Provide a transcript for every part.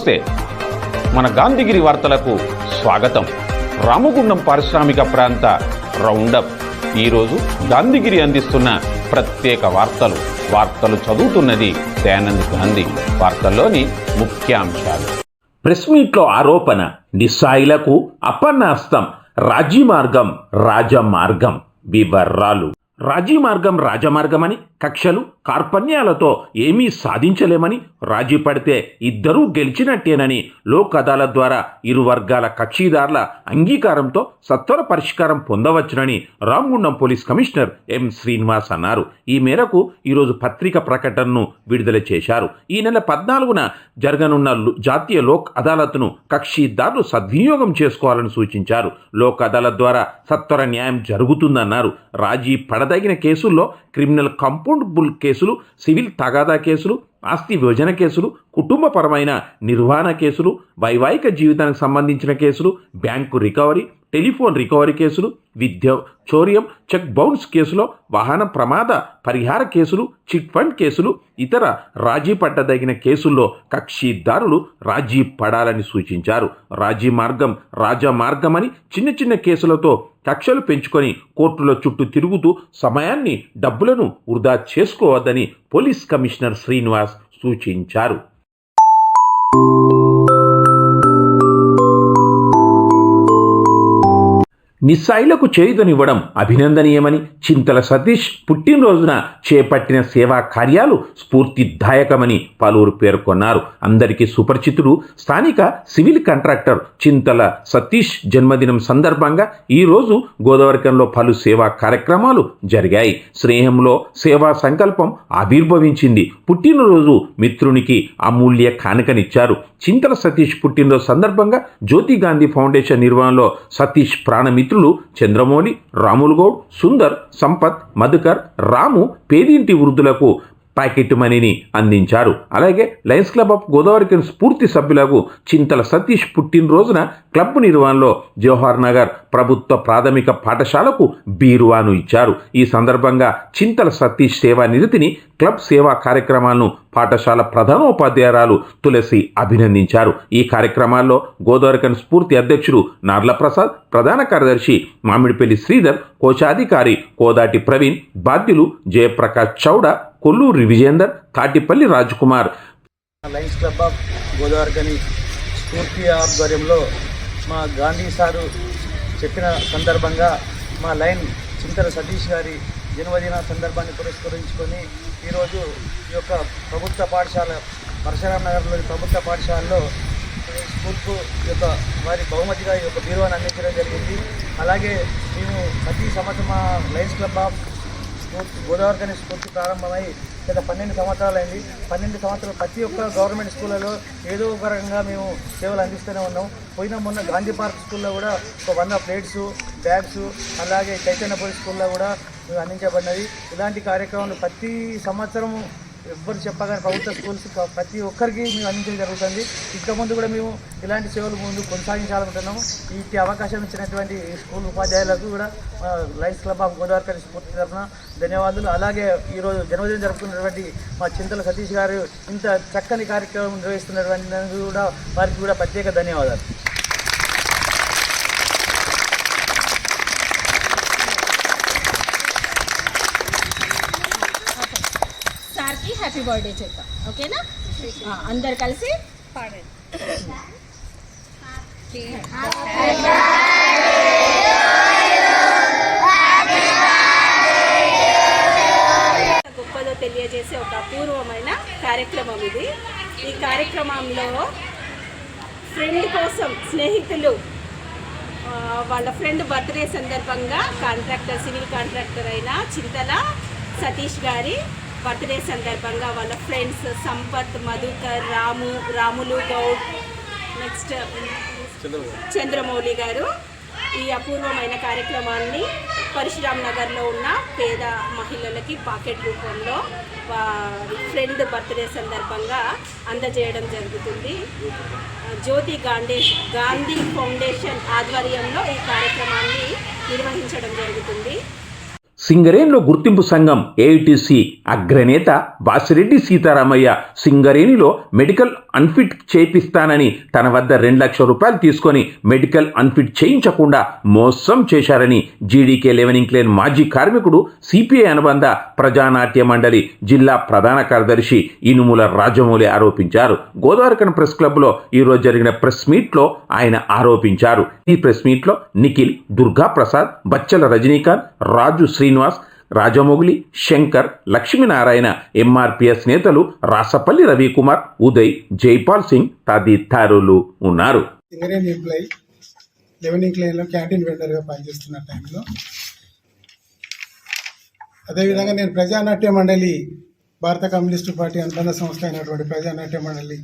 నమస్తే. మన గాంధీగిరి వార్తలకు స్వాగతం. రామగుండం పారిశ్రామిక ప్రాంత రౌండప్. ఈరోజు గాంధీగిరి అందిస్తున్న ప్రత్యేక వార్తలు. వార్తలు చదువుతున్నది దయానంద్ గాంధీ. వార్తల్లోని ముఖ్యాంశాలు. ప్రెస్ మీట్లో ఆరోపణ నిస్సాయిలకు అపన్నాస్తం రాజీ మార్గం రాజమార్గం వివరాలు. రాజీ మార్గం రాజమార్గమని కక్షలు కార్పణ్యాలతో ఏమీ సాధించలేమని రాజీ పడితే ఇద్దరూ గెలిచినట్టేనని లోక్ అదాలత్ ద్వారా ఇరు వర్గాల కక్షిదారుల అంగీకారంతో సత్వర పరిష్కారం పొందవచ్చునని Ramagundam police commissioner M Srinivas అన్నారు. ఈ మేరకు ఈరోజు పత్రిక ప్రకటనను విడుదల చేశారు. ఈ నెల పద్నాలుగున జరగనున్న జాతీయ లోక్ అదాలత్ను కక్షిదారులు సద్వినియోగం చేసుకోవాలని సూచించారు. లోక్ అదాలత్ ద్వారా సత్వర న్యాయం జరుగుతుందన్నారు. రాజీ పడ తగిన కేసుల్లో క్రిమినల్ కంపౌండబుల్ కేసులు సివిల్ తగాదా కేసులు ఆస్తి విభజన కేసులు కుటుంబపరమైన నిర్వహణ కేసులు వైవాహిక జీవితానికి సంబంధించిన కేసులు బ్యాంకు రికవరీ టెలిఫోన్ రికవరీ కేసులు విద్య చౌర్యం చెక్ బౌన్స్ కేసులో వాహన ప్రమాద పరిహార కేసులు చిట్ ఫండ్ కేసులు ఇతర రాజీ పట్టదగిన కేసుల్లో కక్షిదారులు రాజీ పడాలని సూచించారు. రాజీ మార్గం రాజా మార్గమని చిన్న చిన్న కేసులతో కక్షలు పెంచుకొని కోర్టుల చుట్టూ తిరుగుతూ సమయాన్ని డబ్బులను వృధా చేసుకోవద్దని పోలీస్ కమిషనర్ శ్రీనివాస్ సూచించారు. నిస్సాయిలకు చేయుదనివ్వడం అభినందనీయమని చింతల సతీష్ పుట్టినరోజున చేపట్టిన సేవా కార్యాలు స్ఫూర్తిదాయకమని పలువురు పేర్కొన్నారు. అందరికీ సుపరిచితుడు స్థానిక సివిల్ కాంట్రాక్టర్ చింతల సతీష్ జన్మదినం సందర్భంగా ఈరోజు గోదావరికంలో పలు సేవా కార్యక్రమాలు జరిగాయి. స్నేహంలో సేవా సంకల్పం ఆవిర్భవించింది. పుట్టినరోజు మిత్రునికి అమూల్య కానుకనిచ్చారు. చింతల సతీష్ పుట్టినరోజు సందర్భంగా జ్యోతి గాంధీ ఫౌండేషన్ నిర్వహణలో సతీష్ మిత్రులు చంద్రమౌళి రాములు గౌడ్ సుందర్ సంపత్ మధుకర్ రాము పేదింటి వృద్ధులకు ప్యాకెట్ మనీని అందించారు. అలాగే లయన్స్ క్లబ్ ఆఫ్ గోదావరికి స్ఫూర్తి సభ్యులకు చింతల సతీష్ పుట్టినరోజున క్లబ్ నిర్వహణలో జవహర్ నగర్ ప్రభుత్వ ప్రాథమిక పాఠశాలకు బీరువాను ఇచ్చారు. ఈ సందర్భంగా చింతల సతీష్ సేవా నిరతిని క్లబ్ సేవా కార్యక్రమాలను పాఠశాల ప్రధానోపాధ్యాయురాలు తులసి అభినందించారు. ఈ కార్యక్రమాల్లో గోదావరికన్ స్ఫూర్తి అధ్యక్షుడు నార్ల ప్రసాద్ ప్రధాన కార్యదర్శి మామిడిపల్లి శ్రీధర్ కోశాధికారి కోదాటి ప్రవీణ్ బాధ్యులు Jayaprakash Chauda Kolluri Vijender Tatipalli Rajkumar. Lions Club of Godavari Godavarikhani Spoorthi ఆధ్వర్యంలో మా గాంధీ సారు చెప్పిన సందర్భంగా మా లైన్ చింతల సతీష్ గారి జన్మదిన సందర్భాన్ని పురస్కరించుకొని ఈరోజు ఈ యొక్క ప్రభుత్వ పాఠశాల పరశురామ నగర్లోని ప్రభుత్వ పాఠశాలలో ఈ స్ఫూర్తి యొక్క వారి బహుమతిగా ఈ యొక్క బీరువాన్ని అందించడం జరిగింది. అలాగే మేము ప్రతి సంవత్సరం మా లయన్స్ క్లబ్ ఆఫ్ గోదావరి అనే స్ఫూర్తి ప్రారంభమై గత పన్నెండు సంవత్సరాలైంది. పన్నెండు సంవత్సరాలు ప్రతి ఒక్క గవర్నమెంట్ స్కూళ్ళలో ఏదో ఒక రకంగా మేము సేవలు అందిస్తూనే ఉన్నాం. పోయిన మొన్న గాంధీ పార్క్ స్కూల్లో కూడా ఒక వంద ప్లేట్స్ బ్యాగ్స్ అలాగే చైతన్యపురి స్కూల్లో కూడా మేము అందించబడినది ఇలాంటి కార్యక్రమాలు ప్రతి సంవత్సరం ఎవ్వరు చెప్పగానే ప్రభుత్వ స్కూల్స్ ప్రతి ఒక్కరికి మేము అందించడం జరుగుతుంది. ఇంకా ముందు కూడా మేము ఇలాంటి సేవలు ముందు కొనసాగించాలనుకుంటున్నాము. ఈ అవకాశం ఇచ్చినటువంటి స్కూల్ ఉపాధ్యాయులకు కూడా లైన్స్ క్లబ్ ఆఫ్ గోదావరి స్ఫూర్తి తరఫున ధన్యవాదాలు. అలాగే ఈరోజు జన్మదినం జరుపుకున్నటువంటి మా చింతల సతీష్ గారు ఇంత చక్కని కార్యక్రమం నిర్వహిస్తున్నటువంటి కూడా వారికి కూడా ప్రత్యేక ధన్యవాదాలు. హ్యాపీ బర్త్డే చెప్తాం ఓకేనా అందరు కలిసి? పాడండి గొప్పదో తెలియజేసే ఒక అపూర్వమైన కార్యక్రమం ఇది. ఈ కార్యక్రమంలో ఫ్రెండ్ కోసం స్నేహితులు వాళ్ళ ఫ్రెండ్ బర్త్డే సందర్భంగా కాంట్రాక్టర్ సివిల్ కాంట్రాక్టర్ అయిన చింతల సతీష్ గారి బర్త్డే సందర్భంగా వాళ్ళ ఫ్రెండ్స్ సంపత్ మధుకర్ రాము రాములు గౌడ్ నెక్స్ట్ చంద్రమౌళి. గారు ఈ అపూర్వమైన కార్యక్రమాన్ని పరశురామ్ నగర్లో ఉన్న పేద మహిళలకి పాకెట్ రూపంలో ఫ్రెండ్ బర్త్డే సందర్భంగా అందజేయడం జరుగుతుంది. జ్యోతి గాంధేష్ గాంధీ ఫౌండేషన్ ఆధ్వర్యంలో ఈ కార్యక్రమాన్ని నిర్వహించడం జరుగుతుంది. సింగరేణిలో గుర్తింపు సంఘం ఏఐటిసి అగ్రనేత వాసిరెడ్డి సీతారామయ్య సింగరేణిలో మెడికల్ అన్ఫిట్ చేపిస్తానని తన వద్ద రెండు లక్షల రూపాయలు తీసుకొని మెడికల్ అన్ఫిట్ చేయించకుండా మోసం చేశారని జీడీకే లెవెనింగ్ క్లేన్ మాజీ కార్మికుడు సిపిఐ అనుబంధ ప్రజానాట్య మండలి జిల్లా ప్రధాన కార్యదర్శి ఇనుముల రాజమౌళి ఆరోపించారు. గోదావరికన్ ప్రెస్ క్లబ్లో ఈరోజు జరిగిన ప్రెస్ మీట్లో ఆయన ఆరోపించారు. ఈ ప్రెస్ మీట్లో నిఖిల్ దుర్గా ప్రసాద్ బచ్చల రజనీకాంత్ రాజు శ్రీ శ్రీనివాస్ రాజమౌళి శంకర్ లక్ష్మీనారాయణ ఎంఆర్పిఎస్ నేతలు రాసపల్లి రవికుమార్ ఉదయ్ జైపాల్ సింగ్ తదితరులు ఉన్నారు. సింగరేణి ఎంప్లాయీ లెవెనింగ్ లైన్లో క్యాంటీన్ వెండర్గా పనిచేస్తున్న టైంలో. అదేవిధంగా నేను ప్రజానాట్య మండలి భారత కమ్యూనిస్టు పార్టీ అనుబంధ సంస్థ అయినటువంటి ప్రజానాట్య మండలి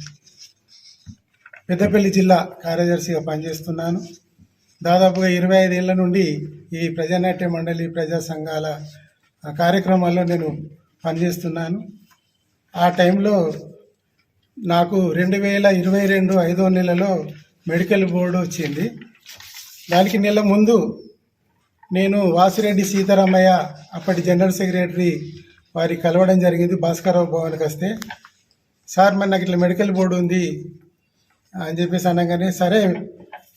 పెద్దపల్లి జిల్లా కార్యదర్శిగా పనిచేస్తున్నాను. దాదాపుగా ఇరవై ఐదేళ్ళ నుండి ఈ ప్రజానాట్య మండలి ప్రజా సంఘాల కార్యక్రమాల్లో నేను పనిచేస్తున్నాను. ఆ టైంలో నాకు రెండు వేల ఇరవై రెండు ఐదో నెలలో మెడికల్ బోర్డు వచ్చింది. దానికి నెల ముందు నేను వాసిరెడ్డి సీతారామయ్య అప్పటి జనరల్ సెక్రటరీ వారి కలవడం జరిగింది భాస్కరరావు భవన్కి వస్తే. సార్ మరి నాకు ఇట్లా మెడికల్ బోర్డు ఉంది అని చెప్పేసి అనగానే సరే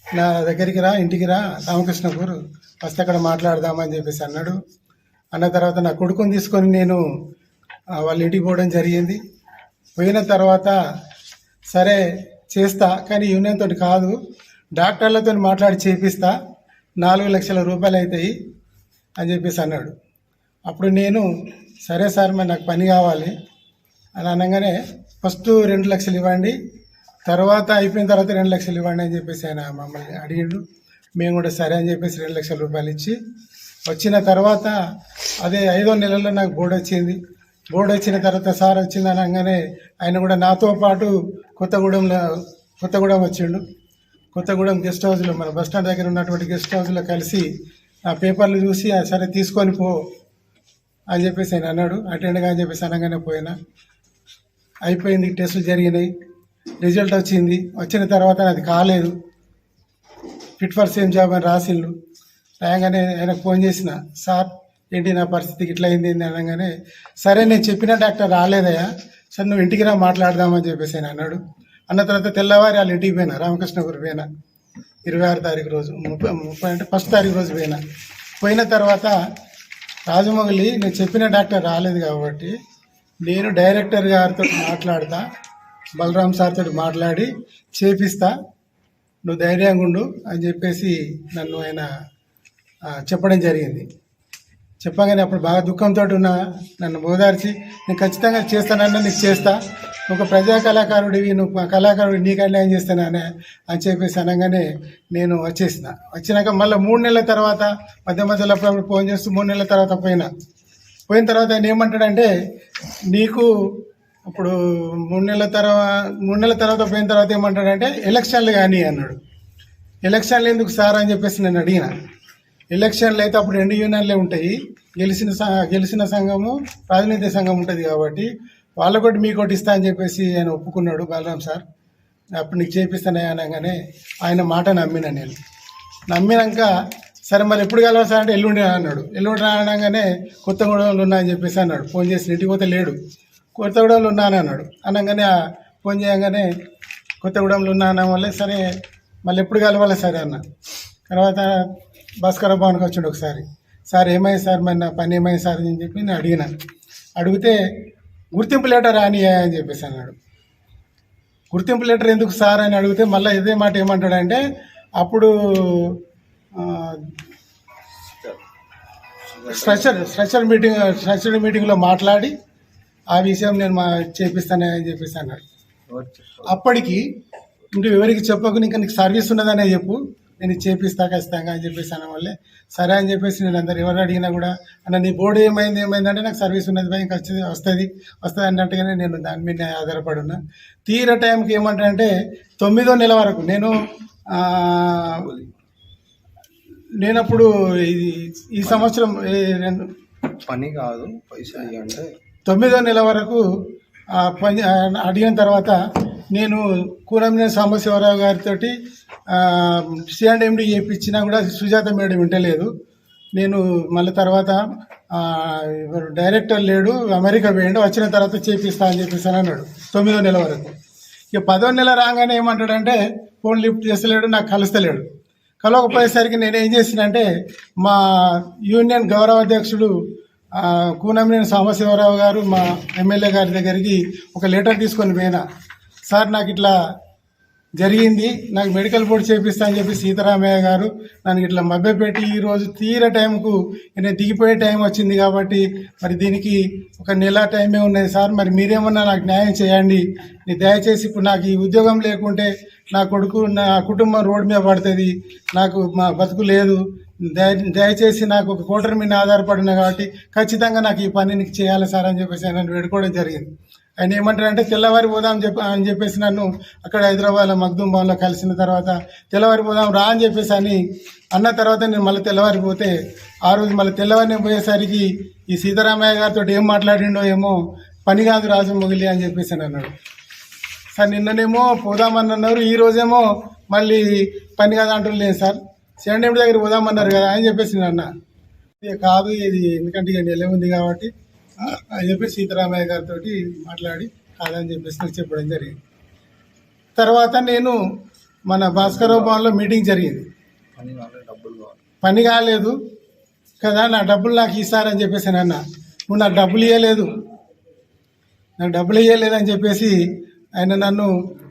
నా దగ్గరికి రా ఇంటికి రా రామకృష్ణపూర్. ఫస్ట్ అక్కడ మాట్లాడదామని చెప్పేసి అన్నాడు. అన్న తర్వాత నా కొడుకుని తీసుకొని నేను వాళ్ళ ఇంటికి పోవడం జరిగింది. పోయిన తర్వాత సరే చేస్తా కానీ యూనియన్ తోటి కాదు. డాక్టర్లతో మాట్లాడి చేపిస్తా. నాలుగు లక్షల రూపాయలు అవుతాయి అని చెప్పేసి అన్నాడు. అప్పుడు నేను సరే సార్ మరి నాకు పని కావాలి. అని అనగానే ఫస్ట్ రెండు లక్షలు ఇవ్వండి. తర్వాత అయిపోయిన తర్వాత రెండు లక్షలు ఇవ్వండి అని చెప్పేసి ఆయన మమ్మల్ని అడిగిండు. మేము కూడా సరే అని చెప్పేసి రెండు లక్షల రూపాయలు ఇచ్చి వచ్చిన తర్వాత అదే ఐదో నెలల్లో నాకు బోర్డు వచ్చింది. బోర్డు వచ్చిన తర్వాత సార్ వచ్చింది అనగానే ఆయన కూడా నాతో పాటు కొత్తగూడెంలో కొత్తగూడెం వచ్చిండు. కొత్తగూడెం గెస్ట్ హౌస్లో మన బస్ స్టాండ్ దగ్గర ఉన్నటువంటి గెస్ట్ హౌస్లో కలిసి ఆ పేపర్లు చూసి సరే తీసుకొని పో అని చెప్పేసి ఆయన అన్నాడు. అటెండ్గా అని చెప్పేసి అనగానే పోయినా. అయిపోయింది టెస్టులు జరిగినాయి. రిజల్ట్ వచ్చింది. వచ్చిన తర్వాత అది కాలేదు. ఫిట్ ఫర్ సేమ్ జాబ్ అని రాసిండు. రాగానే ఆయనకు ఫోన్ చేసిన సార్ ఏంటి నా పరిస్థితికి ఇట్లా అయింది ఏంది? అనగానే సరే నేను చెప్పిన డాక్టర్ రాలేదయ్యా. సరే నువ్వు ఇంటికి రా మాట్లాడదామని చెప్పేసి ఆయన అన్నాడు. అన్న తర్వాత తెల్లవారి వాళ్ళు ఇంటికి పోయినా రామకృష్ణపురి పోయినా. ఇరవై ఆరు తారీఖు రోజు ముప్పై ముప్పై అంటే ఫస్ట్ తారీఖు రోజు పోయినా. పోయిన తర్వాత రాజమౌళి నేను చెప్పిన డాక్టర్ రాలేదు కాబట్టి నేను డైరెక్టర్ గారితో మాట్లాడతా. బలరాం సార్తో మాట్లాడి చేపిస్తా. నువ్వు ధైర్యంగా ఉండు అని చెప్పేసి నన్ను ఆయన చెప్పడం జరిగింది. చెప్పగానే అప్పుడు బాగా దుఃఖంతో ఉన్నా నన్ను ఓదార్చి నేను ఖచ్చితంగా చేస్తానన్నా నీకు చేస్తా. ఒక ప్రజా కళాకారుడివి నువ్వు మా కళాకారుడి నీకు అన్యాయం చేస్తాననే అని చెప్పేసి అనగానే నేను వచ్చేసిన. వచ్చినాక మళ్ళీ మూడు నెలల తర్వాత మధ్య మధ్యలో అప్పుడప్పుడు ఫోన్ చేస్తూ మూడు నెలల తర్వాత పోయినా. పోయిన తర్వాత ఆయన ఏమంటాడంటే నీకు ఇప్పుడు మూడు నెలల తర్వాత మూడు నెలల తర్వాత పోయిన తర్వాత ఏమంటాడంటే ఎలక్షన్లు కానీ అన్నాడు. ఎలక్షన్లు ఎందుకు సార్ అని చెప్పేసి నేను అడిగిన. ఎలక్షన్లు అయితే అప్పుడు రెండు యూనియన్లే ఉంటాయి. గెలిచిన గెలిచిన సంఘము ప్రాతినిధ్య సంఘం ఉంటుంది కాబట్టి వాళ్ళకొకటి మీకోటి ఇస్తా అని చెప్పేసి ఆయన ఒప్పుకున్నాడు బలరామ్ సార్. అప్పుడు నీకు చేపిస్తానే అనగానే ఆయన మాట నమ్మిన నేను. నమ్మినాక సరే మరి ఎప్పుడు కలవాలి సార్? అంటే ఎల్లుండి రా అన్నాడు. ఎల్లుండి రా అనగానే కొత్తగూడెంలో ఉన్నా అని చెప్పేసి అన్నాడు. ఫోన్ చేసి ఇంటికి పోతే లేడు. కొత్తగూడెంలో ఉన్నాను అన్నాడు. అనగానే ఫోన్ చేయగానే కొత్తగూడెంలో ఉన్నా అన్న వల్లే సరే మళ్ళీ ఎప్పుడు కలవాలి సరే అన్న. తర్వాత భాస్కర భవన్కి వచ్చిండు ఒకసారి. సార్ ఏమైంది సార్? మరి నా పని ఏమైంది సార్? అని చెప్పి నేను అడిగిన. అడిగితే గుర్తింపు లెటర్ రాని అని చెప్పేసి అన్నాడు. గుర్తింపు లెటర్ ఎందుకు సార్? అని అడిగితే మళ్ళీ ఇదే మాట ఏమంటాడంటే అప్పుడు ఆ, స్ట్రక్చర్ స్ట్రక్చర్ మీటింగ్ స్ట్రక్చర్ మీటింగ్లో మాట్లాడి ఆ విషయం నేను మా చేపిస్తానని అని చెప్పేసి అన్నాడు. అప్పటికి నువ్వు ఎవరికి చెప్పకు ఇంకా నీకు సర్వీస్ ఉన్నదనే చెప్పు నేను చేపిస్తా ఖచ్చితంగా అని చెప్పేసి అన్న వల్లే సరే అని చెప్పేసి నేను అందరు ఎవరు అడిగినా కూడా అన్న నీ బోర్డు ఏమైంది ఏమైంది అంటే నాకు సర్వీస్ ఉన్నది భయం ఖచ్చితంగా వస్తుంది వస్తుంది అన్నట్టుగానే నేను దాని మీద ఆధారపడి ఉన్నా. తీర టైంకి ఏమంటారంటే తొమ్మిదో నెల వరకు నేను ఆ, నేను అప్పుడు ఇది ఈ సంవత్సరం పని కాదు పైసా అంటే తొమ్మిదో నెల వరకు పని అడిగిన తర్వాత నేను కూరమిన సాంబశివరావు గారితో సిఆండ్ఎండి చేయించినా కూడా సుజాత మేడం వింటలేదు. నేను మళ్ళీ తర్వాత ఎవరు డైరెక్టర్ లేడు అమెరికా పోయిండు వచ్చిన తర్వాత చేపిస్తా అని చెప్పేసి అన్నాడు తొమ్మిదో నెల వరకు. ఇక పదో నెల రాగానే ఏమంటాడంటే ఫోన్ లిఫ్ట్ చేస్తలేడు నాకు కలుస్తలేడు. కలవకపోయేసరికి నేను ఏం చేసినంటే మా యూనియన్ గౌరవ అధ్యక్షుడు కూనమినేని సాంబశివరావు గారు మా ఎమ్మెల్యే గారి దగ్గరికి ఒక లెటర్ తీసుకొని పోయినా. సార్ నాకు ఇట్లా జరిగింది నాకు మెడికల్ బోర్డు చేపిస్తా అని చెప్పి సీతారామయ్య గారు నన్ను ఇట్లా మభ్యపెట్టి ఈరోజు తీర టైంకు నేను దిగిపోయే టైం వచ్చింది కాబట్టి మరి దీనికి ఒక నెల టైమే ఉన్నది సార్. మరి మీరేమన్నా నాకు న్యాయం చేయండి. దయచేసి ఇప్పుడు నాకు ఈ ఉద్యోగం లేకుంటే నా కొడుకు నా కుటుంబం రోడ్డు మీద పడుతుంది. నాకు మా బతుకు లేదు. దయచేసి నాకు ఒక కోటర్ మీద ఆధారపడిన కాబట్టి ఖచ్చితంగా నాకు ఈ పని నీకు చేయాలి సార్ అని చెప్పేసి ఆయన వేడుకోవడం జరిగింది. ఆయన ఏమంటారంటే తెల్లవారి పోదాం చెప్ప అని చెప్పేసి నన్ను అక్కడ హైదరాబాద్లో మగ్దూం భవన్లో కలిసిన తర్వాత తెల్లవారి పోదాం రా అని చెప్పేసి అని అన్న తర్వాత నేను మళ్ళీ తెల్లవారి పోతే ఆ రోజు మళ్ళీ తెల్లవారిని పోయేసరికి ఈ సీతారామయ్య గారితో ఏం మాట్లాడిండో ఏమో పని కాదు రాజు మొగిలి అని చెప్పేసి అన్నాడు. సార్ నిన్ననేమో పోదామని అన్నారు ఈ రోజేమో మళ్ళీ పని కాదు అంటున్నారు సార్. సెవెంటీ దగ్గర పోదామన్నారు కదా అని చెప్పేసి నేను అన్నా కాదు ఇది ఎందుకంటే ఇక నెల ఉంది కాబట్టి అని చెప్పి సీతారామయ్య గారితో మాట్లాడి కాదని చెప్పేసి నాకు చెప్పడం జరిగింది. తర్వాత నేను మన భాస్కరరావు భవన్లో మీటింగ్ జరిగింది. పని కాలేదు కదా నా డబ్బులు నాకు ఇస్తారని చెప్పేసి నేను అన్నా. నువ్వు నాకు డబ్బులు ఇవ్వలేదు నాకు డబ్బులు ఇవ్వలేదు అని చెప్పేసి ఆయన నన్ను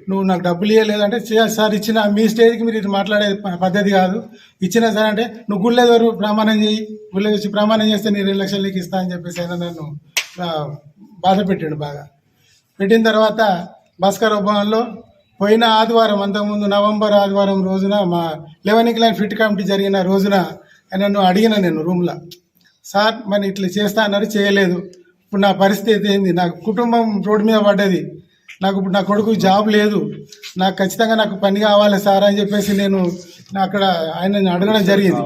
నువ్వు నాకు డబ్బులు ఇవ్వలేదు అంటే సార్ ఇచ్చిన మీ స్టేజ్కి మీరు ఇది మాట్లాడే పద్ధతి కాదు. ఇచ్చిన సార్ అంటే నువ్వు గుళ్ళే వరకు ప్రమాణం చేయి గుళ్ళే వచ్చి ప్రమాణం చేస్తే నేను రెండు లక్షలు నీకు ఇస్తా అని చెప్పేసి ఆయన నన్ను బాధ పెట్టాడు బాగా. పెట్టిన తర్వాత భాస్కర్ భవన్లో పోయిన ఆదివారం అంతకుముందు నవంబర్ ఆదివారం రోజున మా లెవెన్ క్లైన్ ఫిట్ కమిటీ జరిగిన రోజున నన్ను అడిగిన నేను రూమ్లో. సార్ మరి ఇట్లా చేస్తా అన్నారు చేయలేదు. ఇప్పుడు నా పరిస్థితి ఏంది? నాకు కుటుంబం రోడ్డు మీద పడ్డది. నాకు ఇప్పుడు నా కొడుకు జాబ్ లేదు. నాకు ఖచ్చితంగా నాకు పని కావాలి సార్ అని చెప్పేసి నేను అక్కడ ఆయన అడగడం జరిగింది.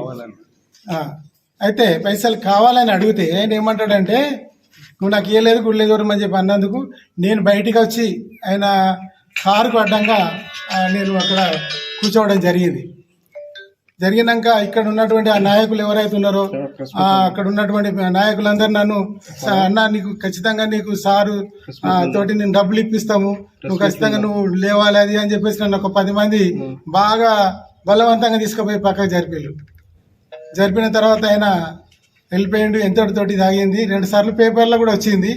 అయితే పైసలు కావాలని అడిగితే ఆయన ఏమంటాడంటే నువ్వు నాకు ఏ లేదు గుడి లేదు అని చెప్పి అన్నందుకు నేను బయటికి వచ్చి ఆయన కారుకు అడ్డంగా నేను అక్కడ కూర్చోవడం జరిగింది. జరిగినాక ఇక్కడ ఉన్నటువంటి ఆ నాయకులు ఎవరైతే ఉన్నారో ఆ, అక్కడ ఉన్నటువంటి నాయకులందరూ నన్ను "సా- అన్న నీకు ఖచ్చితంగా నీకు సారు తోటి నేను డబ్బులు ఇప్పిస్తాము. నువ్వు ఖచ్చితంగా నువ్వు లేవాలి అది అని చెప్పేసి నన్ను ఒక పది మంది బాగా బలవంతంగా తీసుకుపోయి పక్కకు జరిపిళ్ళు జరిపిన తర్వాత ఆయన వెళ్ళిపోయిండు ఎంతటితోటి తాగింది. రెండు సార్లు పేపర్లో కూడా వచ్చింది.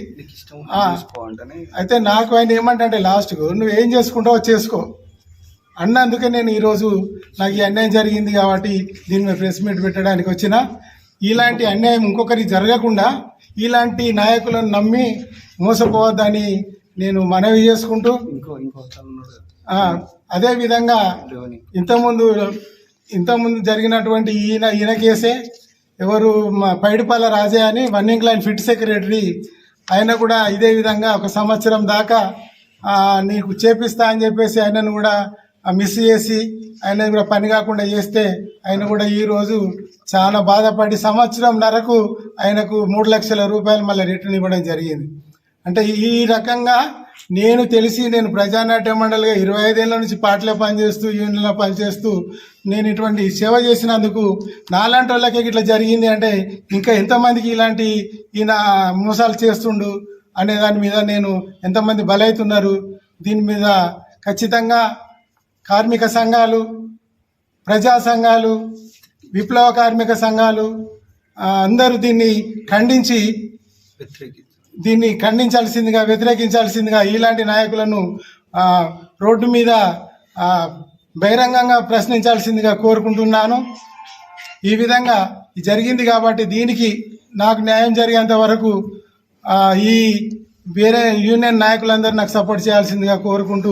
అయితే నాకు ఆయన ఏమంటే లాస్ట్కు నువ్వు ఏం చేసుకుంటావో చేసుకో. అన్నందుకే నేను ఈరోజు నాకు ఈ అన్యాయం జరిగింది కాబట్టి దీని మీద ప్రెస్ మీట్ పెట్టడానికి వచ్చిన. ఇలాంటి అన్యాయం ఇంకొకరికి జరగకుండా ఇలాంటి నాయకులను నమ్మి మోసపోవద్దని నేను మనవి చేసుకుంటూ ఇంకో ఇంకో అదే విధంగా రేవని ఇంతకుముందు ఇంతకుముందు జరిగినటువంటి ఈయన ఈయన కేసే ఎవరు మా పైడిపాల రాజే అని వన్నింగ్ లైన్ ఫిట్ సెక్రటరీ ఆయన కూడా ఇదే విధంగా ఒక సంవత్సరం దాకా నీకు చేపిస్తా అని చెప్పేసి ఆయనను కూడా మిస్ చేసి ఆయన కూడా పని కాకుండా చేస్తే ఆయన కూడా ఈరోజు చాలా బాధపడి సంవత్సరం నరకు ఆయనకు మూడు లక్షల రూపాయలు మళ్ళీ రిటర్న్ ఇవ్వడం జరిగింది. అంటే ఈ రకంగా నేను తెలిసి నేను ప్రజానాట్య మండలిగా ఇరవై ఐదేళ్ళ నుంచి పాటలో పనిచేస్తూ యూనియన్లో పనిచేస్తూ నేను ఇటువంటి సేవ చేసినందుకు నాలాంటి వాళ్ళకి ఇట్లా జరిగింది అంటే ఇంకా ఎంతమందికి ఇలాంటి ఈయన మోసాలు చేస్తుండు అనే దాని మీద నేను ఎంతమంది బలవుతున్నారు దీని మీద ఖచ్చితంగా కార్మిక సంఘాలు ప్రజా సంఘాలు విప్లవ కార్మిక సంఘాలు అందరూ దీన్ని ఖండించి దీన్ని ఖండించాల్సిందిగా వ్యతిరేకించాల్సిందిగా ఇలాంటి నాయకులను రోడ్డు మీద బహిరంగంగా ప్రశ్నించాల్సిందిగా కోరుకుంటున్నాను. ఈ విధంగా జరిగింది కాబట్టి దీనికి నాకు న్యాయం జరిగేంత వరకు ఈ వేరే యూనియన్ నాయకులందరూ నాకు సపోర్ట్ చేయాల్సిందిగా కోరుకుంటూ